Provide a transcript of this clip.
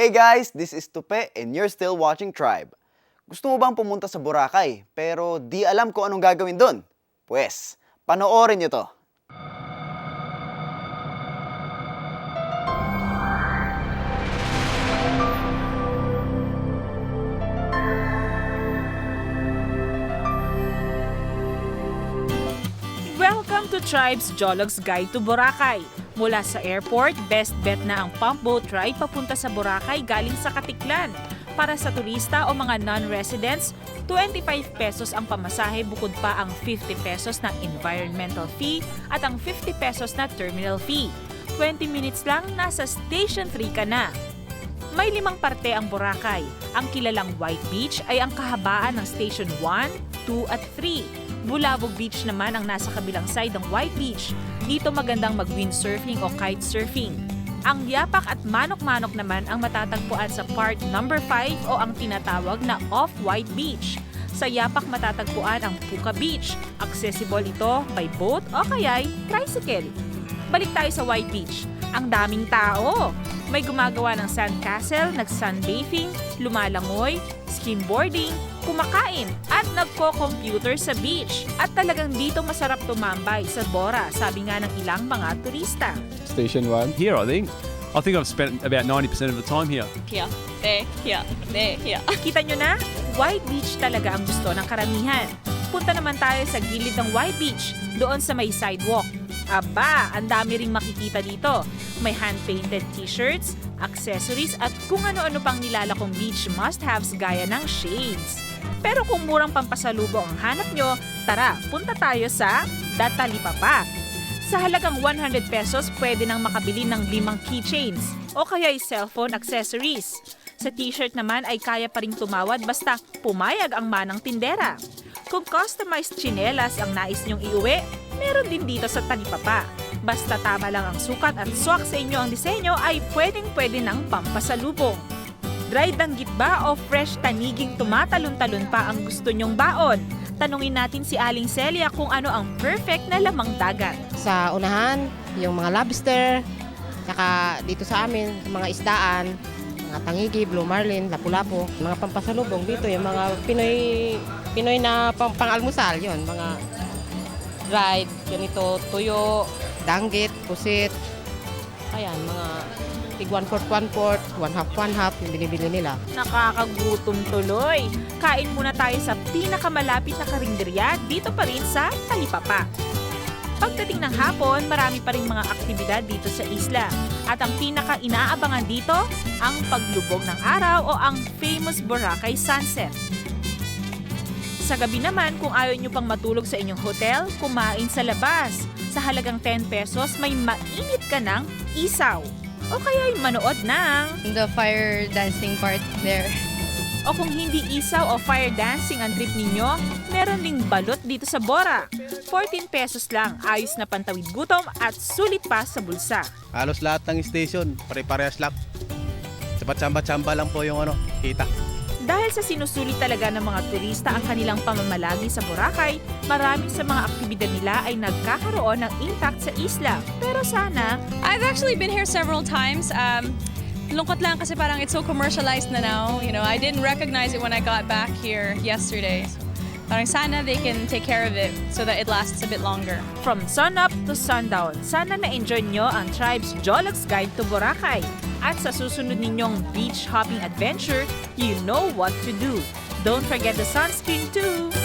Hey guys, this is Tupe and you're still watching Tribe. Gusto mo bang pumunta sa Boracay pero di alam kung anong gagawin doon? Pwes, panoorin nyo to. Welcome to Tribe's Jolog's Guide to Boracay. Mula sa airport, best bet na ang pump boat ride papunta sa Boracay galing sa Katiklan. Para sa turista o mga non-residents, 25 pesos ang pamasahe bukod pa ang 50 pesos na environmental fee at ang 50 pesos na terminal fee. 20 minutes lang, nasa Station 3 ka na. May limang parte ang Boracay. Ang kilalang White Beach ay ang kahabaan ng Station 1, 2 at 3. Bulabog Beach naman ang nasa kabilang side ng White Beach. Dito magandang mag-windsurfing o kitesurfing. Ang Yapak at Manok-Manok naman ang matatagpuan sa Part Number 5 o ang tinatawag na Off-White Beach. Sa Yapak matatagpuan ang Puka Beach. Accessible ito by boat o kaya'y tricycle. Balik tayo sa White Beach. Ang daming tao. May gumagawa ng sandcastle, nag-sunbathing, lumalangoy, skimboarding, kumakain, at nagko-computer sa beach. At talagang dito masarap tumambay sa Bora, sabi nga ng ilang mga turista. Station 1. here, I think. I think I've spent about 90% of the time here. here, there, here, there, here. Kita nyo na? White Beach talaga ang gusto ng karamihan. Punta naman tayo sa gilid ng White Beach, doon sa may sidewalk. Aba, ang dami ring makikita dito. May hand-painted t-shirts, accessories at kung ano-ano pang nilalakong beach must-haves gaya ng shades. Pero kung murang pampasalubong ang hanap nyo, tara, punta tayo sa Datalipapa. Sa halagang 100 pesos, pwede nang makabili ng limang keychains o kaya'y cellphone accessories. Sa t-shirt naman ay kaya pa ring tumawad basta pumayag ang manang tindera. Kung customized chinelas ang nais nyong iuwi, meron din dito sa Talipapa. Basta tama lang ang sukat at swak sa inyo ang disenyo ay pwedeng-pwede ng pampasalubong. Dry danggit ba o fresh taniging tumatalon-talon pa ang gusto nyong baon? Tanungin natin si Aling Celia kung ano ang perfect na lamang dagat. sa unahan, yung mga lobster, saka dito sa amin, mga isdaan, mga tangigi, blue marlin, lapu-lapu, mga pampasalubong dito, yung mga Pinoy Pinoy na pang, pang-almusal, yun, mga dried, ganito, tuyo, danggit, pusit, ayan, mga tig one fourth, one fourth, one half, one half, yung binibili nila. Nakakagutom tuloy. Kain muna tayo sa pinakamalapit na karinderya dito pa rin sa Talipapa. Pagdating ng hapon, marami pa rin mga aktibidad dito sa isla. At ang pinaka-inaabangan dito, ang paglubog ng araw o ang famous Boracay sunset. Sa gabi naman, kung ayaw nyo pang matulog sa inyong hotel, kumain sa labas. Sa halagang 10 pesos, may mainit ka ng isaw. O kaya'y manood ng... The fire dancing part there. O kung hindi isaw o fire dancing ang trip ninyo, meron ding balot dito sa Bora. 14 pesos lang, ayos na pantawid gutom at sulit pa sa bulsa. Halos lahat ng station, pare-parehas lang. Sapat tsamba-tsamba lang po yung ano, kita. Dahil sa sinusulit talaga ng mga turista ang kanilang pamamalagi sa Boracay, marami sa mga aktibidad nila ay nagkakaroon ng impact sa isla. Pero sana, I've actually been here several times. Um, lungkot lang kasi parang it's so commercialized na now. You know, I didn't recognize it when I got back here yesterday. Parang sana they can take care of it so that it lasts a bit longer. from sunup to sundown, sana na-enjoy nyo ang Tribe's Jollogs Guide to Boracay. At sa susunod ninyong beach hopping adventure, you know what to do. Don't forget the sunscreen too!